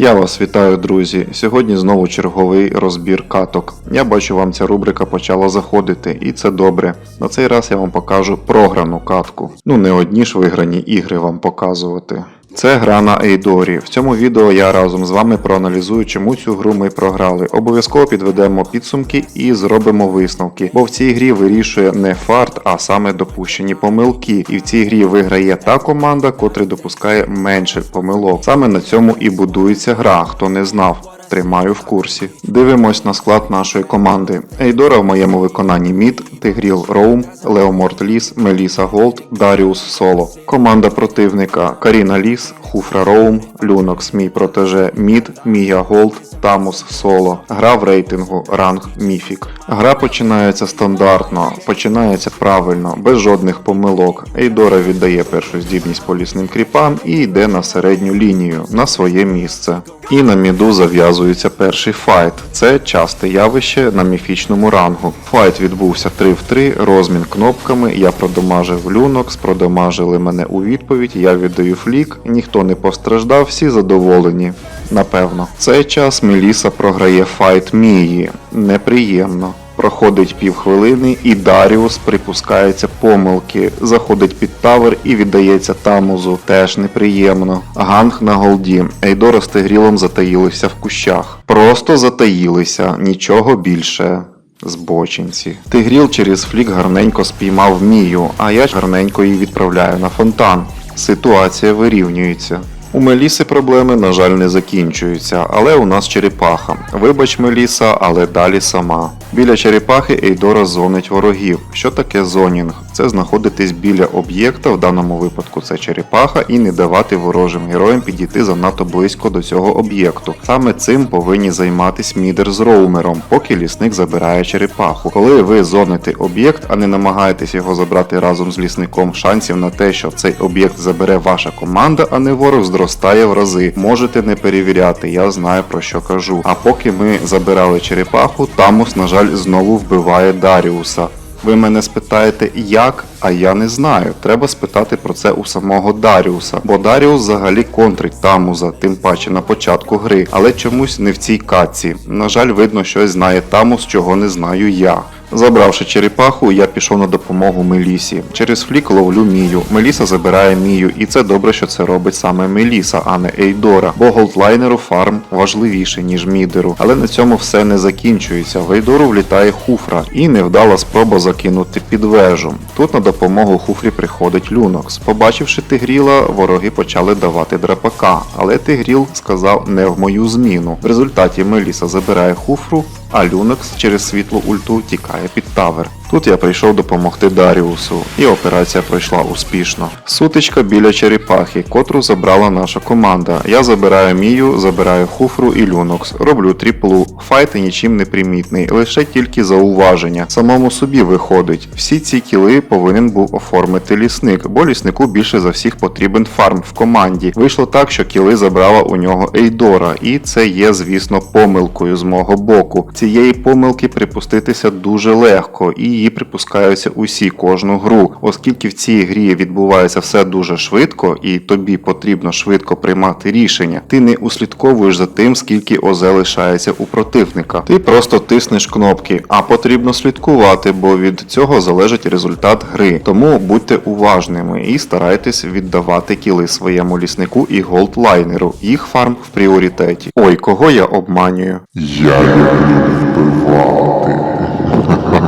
Я вас вітаю, друзі. Сьогодні знову черговий розбір каток. Я бачу, вам ця рубрика почала заходити, і це добре. На цей раз я вам покажу програну катку. Ну не одні ж виграні ігри вам показувати. Це гра на Ейдорі. В цьому відео я разом з вами проаналізую, чому цю гру ми програли. Обов'язково підведемо підсумки і зробимо висновки, бо в цій грі вирішує не фарт, а саме допущені помилки. І в цій грі виграє та команда, котра допускає менше помилок. Саме на цьому і будується гра, хто не знав. Тримаю в курсі. Дивимось на склад нашої команди. Ейдора в моєму виконанні Мід, Тигріл Роум, Леоморт Ліс, Меліса Голд, Даріус Соло. Команда противника Каріна Ліс, Хуфра Роум, Люнокс мій протеже Мід, Мія Голд, Тамус Соло. Гра в рейтингу ранг Міфік. Гра починається стандартно, починається правильно, без жодних помилок. Ейдора віддає першу здібність по лісним кріпам і йде на середню лінію, на своє місце. І на міду зав'язується перший файт. Це часте явище на міфічному рангу. Файт відбувся 3 в 3, розмін кнопками. Я продамажив люнокс, продамажили мене у відповідь, я віддаю флік, ніхто не постраждав, всі задоволені. Напевно. В цей час Меліса програє файт Мії. Неприємно. Проходить півхвилини і Даріус припускається помилки, заходить під тавер і віддається тамузу. Теж неприємно. Ганг на голді. Ейдора з Тигрілом затаїлися в кущах. Просто затаїлися, нічого більше. Збочинці. Тигріл через флік гарненько спіймав Мію, а я гарненько її відправляю на фонтан. Ситуація вирівнюється. У Меліси проблеми, на жаль, не закінчуються, але у нас черепаха. Вибач, Меліса, але далі сама. Біля черепахи Ейдора зонить ворогів. Що таке зонінг? Це знаходитись біля об'єкта, в даному випадку це черепаха, і не давати ворожим героям підійти занадто близько до цього об'єкту. Саме цим повинні займатись мідер з роумером, поки лісник забирає черепаху. Коли ви зоните об'єкт, а не намагаєтесь його забрати разом з лісником, шансів на те, що цей об'єкт забере ваша команда, а не ворог, зростає в рази. Можете не перевіряти, я знаю про що кажу. А поки ми забирали черепаху, Тамус, на жаль, знову вбиває Даріуса. Ви мене спитаєте, як, а я не знаю. Треба спитати про це у самого Даріуса, бо Даріус взагалі контрить Тамуза, тим паче на початку гри, але чомусь не в цій катці. На жаль, видно, щось знає Тамус, чого не знаю я. Забравши черепаху, я пішов на допомогу Мелісі. Через флік ловлю Мію. Меліса забирає Мію, і це добре, що це робить саме Меліса, а не Ейдора. Бо голдлайнеру фарм важливіше, ніж мідеру. Але на цьому все не закінчується. В Ейдору влітає хуфра і невдала спроба закинути під вежу. Тут на допомогу хуфрі приходить Люнокс. Побачивши Тигріла, вороги почали давати драпака, але Тигріл сказав не в мою зміну. В результаті Меліса забирає хуфру, а Люнокс через світлу ульту тікає під тавер. Тут я прийшов допомогти Даріусу, і операція пройшла успішно. Сутичка біля черепахи, котру забрала наша команда. Я забираю Мію, забираю Хуфру і Люнокс, роблю тріплу. Файт нічим не примітний, лише тільки зауваження. Самому собі виходить. Всі ці кіли повинен був оформити лісник, бо ліснику більше за всіх потрібен фарм в команді. Вийшло так, що кіли забрала у нього Ейдора, і це є, звісно, помилкою з мого боку. Цієї помилки припуститися дуже легко, і її припускаються усі кожну гру, оскільки в цій грі відбувається все дуже швидко, і тобі потрібно швидко приймати рішення. Ти не услідковуєш за тим, скільки ОЗ лишається у противника. Ти просто тиснеш кнопки, а потрібно слідкувати, бо від цього залежить результат гри. Тому будьте уважними і старайтесь віддавати кіли своєму ліснику і голдлайнеру. Їх фарм в пріоритеті. Ой, кого я обманюю? Я люблю вбивати.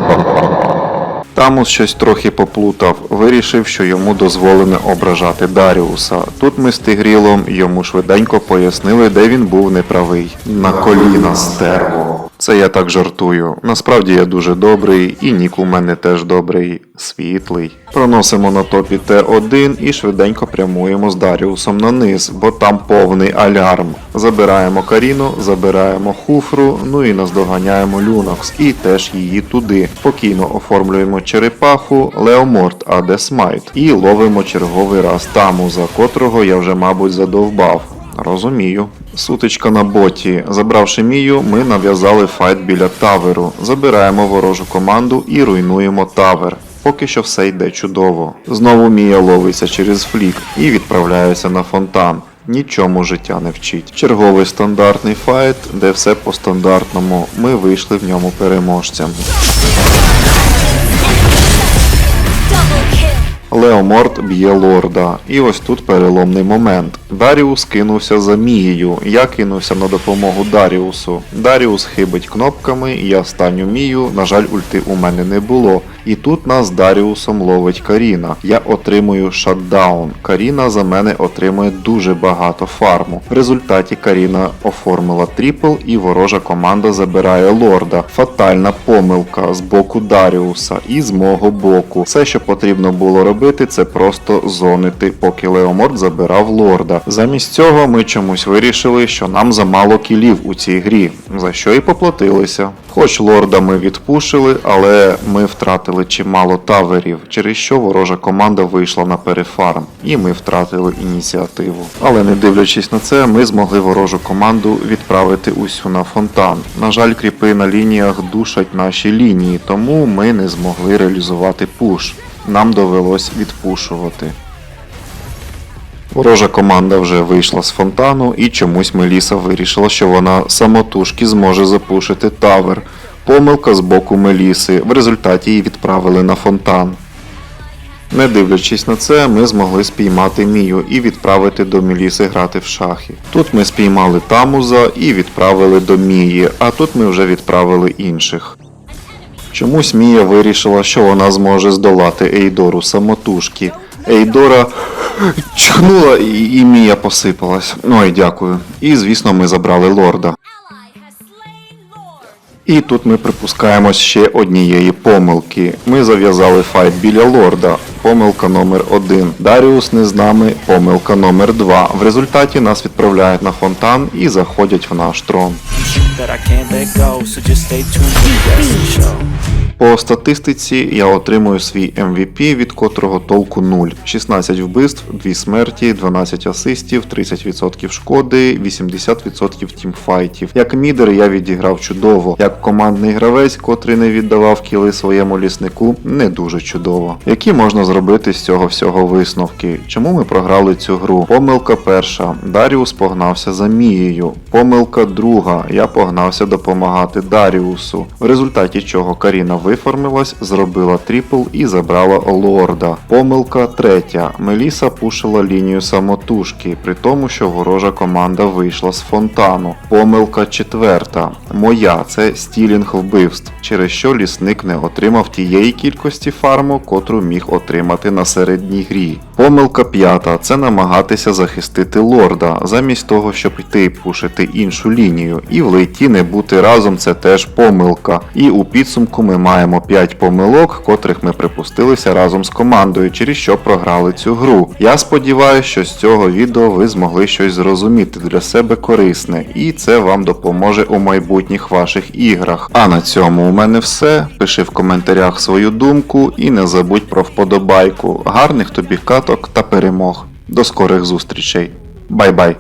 Тамус щось трохи поплутав, вирішив, що йому дозволено ображати Даріуса. Тут ми з Тигрілом йому швиденько пояснили, де він був неправий. На коліна стерво. Це я так жартую. Насправді я дуже добрий, і нік у мене теж добрий, світлий. Проносимо на топі Т1 і швиденько прямуємо з Даріусом на низ, бо там повний алярм. Забираємо Каріну, забираємо хуфру, ну і наздоганяємо Люнокс, і теж її туди. Спокійно оформлюємо черепаху, Леоморт, Аде Смайт, і ловимо черговий раз Тамуза, котрого я вже, мабуть, задовбав. Розумію. Сутичка на боті. Забравши Мію, ми нав'язали файт біля таверу. Забираємо ворожу команду і руйнуємо тавер. Поки що все йде чудово. Знову Мія ловиться через флік і відправляється на фонтан. Нічому життя не вчить. Черговий стандартний файт, де все по стандартному. Ми вийшли в ньому переможцем. Леоморт б'є лорда. І ось тут переломний момент. Даріус кинувся за Мією. Я кинувся на допомогу Даріусу. Даріус хибить кнопками, я станю Мію. На жаль, ульти у мене не було. І тут нас з Даріусом ловить Каріна. Я отримую шатдаун. Каріна за мене отримує дуже багато фарму. В результаті Каріна оформила трипл і ворожа команда забирає лорда. Фатальна помилка з боку Даріуса і з мого боку. Все, що потрібно було робити, це просто зонити, поки Леоморт забирав лорда. Замість цього ми чомусь вирішили, що нам замало кілів у цій грі, за що і поплатилися. Хоч лорда ми відпушили, але ми втратили чимало таверів, через що ворожа команда вийшла на перефарм, і ми втратили ініціативу. Але не дивлячись на це, ми змогли ворожу команду відправити усю на фонтан. На жаль, кріпи на лініях душать наші лінії, тому ми не змогли реалізувати пуш. Нам довелось відпушувати. Ворожа команда вже вийшла з фонтану, і чомусь Меліса вирішила, що вона самотужки зможе запушити тавер. Помилка з боку Меліси. В результаті її відправили на фонтан. Не дивлячись на це, ми змогли спіймати Мію і відправити до Меліси грати в шахи. Тут ми спіймали Тамуза і відправили до Мії, а тут ми вже відправили інших. Чомусь Мія вирішила, що вона зможе здолати Ейдору самотужки. Ейдора чхнула і, Мія посипалась. Ой, дякую. І звісно, ми забрали лорда. І тут ми припускаємось ще однієї помилки. Ми зав'язали файт біля лорда. Помилка номер один. Даріус не з нами. Помилка номер два. В результаті нас відправляють на фонтан і заходять в наш трон. That I can't let go. So just stay tuned for the rest of the show. По статистиці я отримую свій MVP, від котрого толку 0. 16 вбивств, 2 смерті, 12 асистів, 30% шкоди, 80% тімфайтів. Як мідер я відіграв чудово. Як командний гравець, котрий не віддавав кіли своєму ліснику, не дуже чудово. Які можна зробити з цього всього висновки? Чому ми програли цю гру? Помилка перша. Даріус погнався за Мією. Помилка друга. Я погнався допомагати Даріусу. В результаті чого Каріна виформилась, зробила трипл і забрала лорда. Помилка третя. Меліса пушила лінію самотужки, при тому, що ворожа команда вийшла з фонтану. Помилка четверта. Моя це стілінг вбивств, через що лісник не отримав тієї кількості фарму, котру міг отримати на середній грі. Помилка п'ята це намагатися захистити лорда, замість того, щоб йти і пушити іншу лінію. І в лейті не бути разом це теж помилка. І у підсумку ми маємо 5 помилок, котрих ми припустилися разом з командою, через що програли цю гру. Я сподіваюся, що з цього відео ви змогли щось зрозуміти для себе корисне, і це вам допоможе у майбутніх ваших іграх. А на цьому у мене все. Пиши в коментарях свою думку і не забудь про вподобайку. Гарних тобі каток та перемог. До скорих зустрічей. Бай-бай!